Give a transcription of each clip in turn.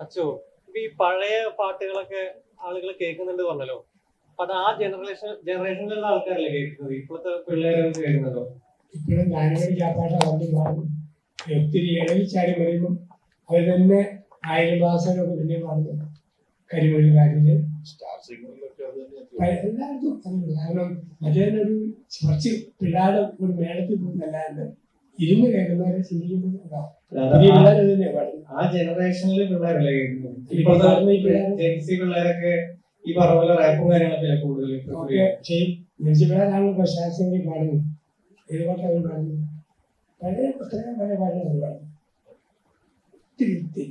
അച്ചോ ഈ പഴയ പാട്ടുകളൊക്കെ ആളുകൾ കേൾക്കുന്നുണ്ട് പറഞ്ഞല്ലോ. അപ്പൊ അത് ആ ജനറേഷൻ ജനറേഷനിലുള്ള ആൾക്കാരല്ലേ കേൾക്കുന്നത്? ഇപ്പോഴത്തെ പിള്ളേരൊക്കെ കേൾക്കുന്നതോ? ഇപ്പോഴും ഗാനമേളയ്ക്ക് ആ പാട്ട് വണ്ടി പാടും ഒത്തിരി ഇളവിച്ചാടി വരുമ്പം അവർ തന്നെ ആയിരം മാസമൊക്കെ പിന്നെ പാടുന്നു തന്നെ എല്ലായിടത്തും കാരണം കാരണം ഒരു കുറച്ച് പിള്ളേരുടെ ഒരു മേളത്തിൽ പോകുന്നല്ലാണ്ട് ഇരുന്ന് കേൾക്കുന്നവരെ അത് ആ ജനറേഷനിൽ പിള്ളേരല്ലേ കേൾക്കുന്നത്? പാടുന്ന പിള്ളേരൊക്കെ ഈ പറഞ്ഞ പോലെ റാപ്പും കാര്യങ്ങളൊക്കെ കൂടുതൽ ഒരു പിള്ളേരാണ് ശാസ്ത്രീയ പാടുന്നത്? പഴയ പുസ്തകം പഴയ പാടുന്നത് ഒത്തിരി ഒത്തിരി.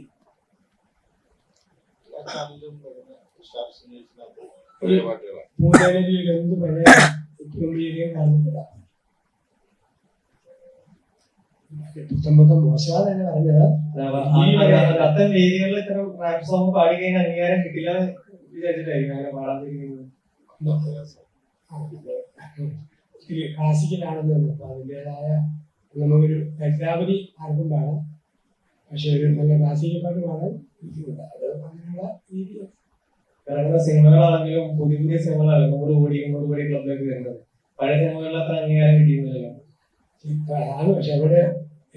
സിംഗേഴ്സിനകത്ത് പഴയ എന്ത് പഴയ ഗംഭീരം കാണുന്നില്ല അത്തരം പാടി നമുക്കൊരു ലഗ്നാവലി ആർക്കും പാടാം പക്ഷെ ഒരു നല്ല ക്ലാസിക്കൽ പാട്ട് പാടാൻ അങ്ങനെയുള്ള സിനിമകളാണെങ്കിലും പുതിയ പുതിയ സിനിമകളല്ല നൂറ് കോടി നൂറ് ക്ലബിലേക്ക് വരുന്നത്. പഴയ സിനിമകളിൽ അത്ര അംഗീകാരം കിട്ടിയിരുന്നില്ലല്ലോ ആണ് പക്ഷെ അവിടെ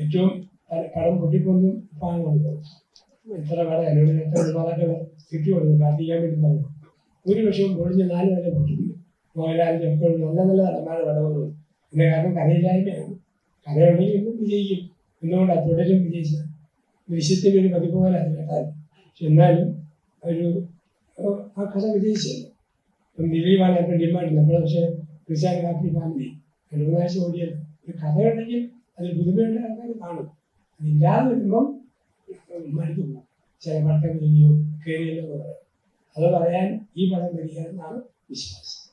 ഏറ്റവും കടം പടം പൊട്ടിക്കൊന്നും പാടുന്നുണ്ട് എത്ര കട എന്നോട് എത്ര ഒരുപാടൊക്കെ കിട്ടി കൊടുത്തു പ്രാർത്ഥിക്കാൻ വേണ്ടി പറഞ്ഞു. വിഷയം പൊളിഞ്ഞ് നാല് വരെ പൊട്ടിക്കും മോഹൻലാലിന്റെ ഒക്കെ നല്ല നല്ല നടന്മാരുടെ പടങ്ങൾ പിന്നെ കാരണം കഥയില്ലായ്മയാണ് കഥയുണ്ടെങ്കിൽ ഇന്നും വിജയിക്കും. എന്തുകൊണ്ടാണ് തുടരും വിജയിച്ച ഒരു പതിപ്പ് പോലെ അത് പക്ഷെ എന്നാലും ഒരു ആ കഥ വിജയിച്ചല്ലോ ഇപ്പം ദിലീപാണ് ഡിമാൻഡ്. നമ്മൾ പക്ഷേ ക്രിസ്ത്യാനി കാപ്പി ഫാമിലി. രണ്ട് മൂന്നാഴ്ച ഓടിയത് ഒരു കഥയുണ്ടെങ്കിൽ അതിൽ പുതുമയുള്ള ആൾക്കാർ കാണും. അതില്ലാതെ വരുമ്പം മരുന്ന് ചില പടക്കം കഴിയോ കയറിയല്ലോ എന്ന് അത് പറയാൻ ഈ പടം വരികയെന്നാണ് വിശ്വാസം.